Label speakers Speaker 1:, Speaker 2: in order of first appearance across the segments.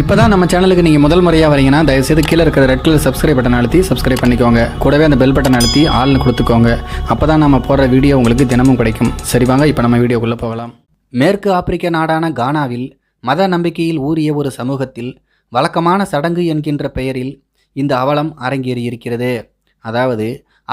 Speaker 1: இப்போ தான் நம்ம சேனலுக்கு நீங்கள் முதல் முறையாக வரீங்கன்னா தயவுசெய்து கீழே இருக்கிற ரெட் கலர் சப்ஸ்கிரைப் பட்டன் அழுத்தி சப்ஸ்கிரைப் பண்ணிக்கோங்க. கூடவே அந்த பெல் பட்டன் அழுத்தி ஆள்னு கொடுத்துக்கோங்க. அப்போ தான் நம்ம போடுற வீடியோ உங்களுக்கு தினமும் கிடைக்கும். சரி வாங்க இப்போ நம்ம வீடியோக்குள்ளே போகலாம். மேற்கு ஆப்பிரிக்க நாடான கானாவில் மத நம்பிக்கையில் ஊறிய ஒரு சமூகத்தில் வழக்கமான சடங்கு என்கின்ற பெயரில் இந்த அவலம் அரங்கேறியிருக்கிறது. அதாவது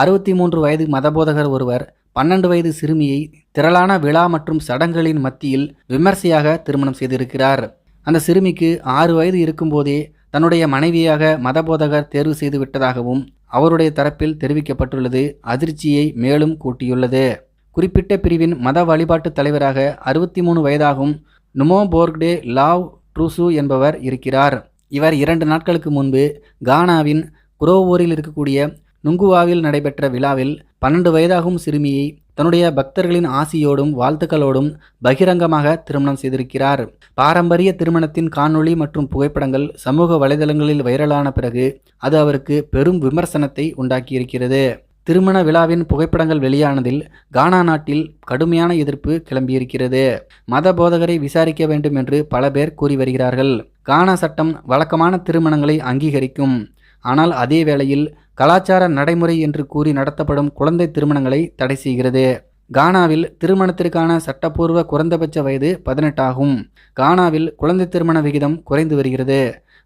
Speaker 1: அறுபத்தி மூன்று வயது மதபோதகர் ஒருவர் பன்னெண்டு வயது சிறுமியை திரளான விழா மற்றும் சடங்குகளின் மத்தியில் விமர்சையாக திருமணம் செய்திருக்கிறார். அந்த சிறுமிக்கு ஆறு வயது இருக்கும்போதே தன்னுடைய மனைவியாக மதபோதகர் தேர்வு செய்து விட்டதாகவும் அவருடைய தரப்பில் தெரிவிக்கப்பட்டுள்ளது. அதிர்ச்சியை மேலும் கூட்டியுள்ளது. குறிப்பிட்ட பிரிவின் மத வழிபாட்டு தலைவராக அறுபத்தி மூணு வயதாகும் நுமோ போர்க்டே லாவ் ட்ரூசு என்பவர் இருக்கிறார். இவர் இரண்டு நாட்களுக்கு முன்பு கானாவின் குரோவோரில் இருக்கக்கூடிய நுங்குவாவில் நடைபெற்ற விழாவில் பன்னெண்டு வயதாகும் சிறுமியை தன்னுடைய பக்தர்களின் ஆசியோடும் வாழ்த்துக்களோடும் பகிரங்கமாக திருமணம் செய்திருக்கிறார். பாரம்பரிய திருமணத்தின் காணொளி மற்றும் புகைப்படங்கள் சமூக வலைதளங்களில் வைரலான பிறகு அது அவருக்கு பெரும் விமர்சனத்தை உண்டாக்கியிருக்கிறது. திருமண விழாவின் புகைப்படங்கள் வெளியானதில் கானா நாட்டில் கடுமையான எதிர்ப்பு கிளம்பியிருக்கிறது. மத போதகரை விசாரிக்க வேண்டும் என்று பல பேர் கூறி வருகிறார்கள். கானா சட்டம் வழக்கமான திருமணங்களை அங்கீகரிக்கும். ஆனால் அதே வேளையில் கலாச்சார நடைமுறை என்று கூறி நடத்தப்படும் குழந்தை திருமணங்களை தடை செய்கிறது. கானாவில் திருமணத்திற்கான சட்டப்பூர்வ குறைந்தபட்ச வயது பதினெட்டாகும். கானாவில் குழந்தை திருமண விகிதம் குறைந்து வருகிறது.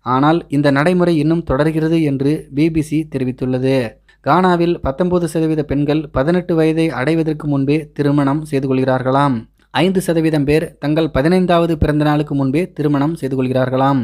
Speaker 1: ஆனால் இந்த நடைமுறை இன்னும் தொடர்கிறது என்று பிபிசி தெரிவித்துள்ளது. கானாவில் பத்தொன்பது சதவீத பெண்கள் பதினெட்டு வயதை அடைவதற்கு முன்பே திருமணம் செய்து கொள்கிறார்களாம். ஐந்து சதவீதம் பேர் தங்கள் பதினைந்தாவது பிறந்த நாளுக்கு முன்பே திருமணம் செய்து கொள்கிறார்களாம்.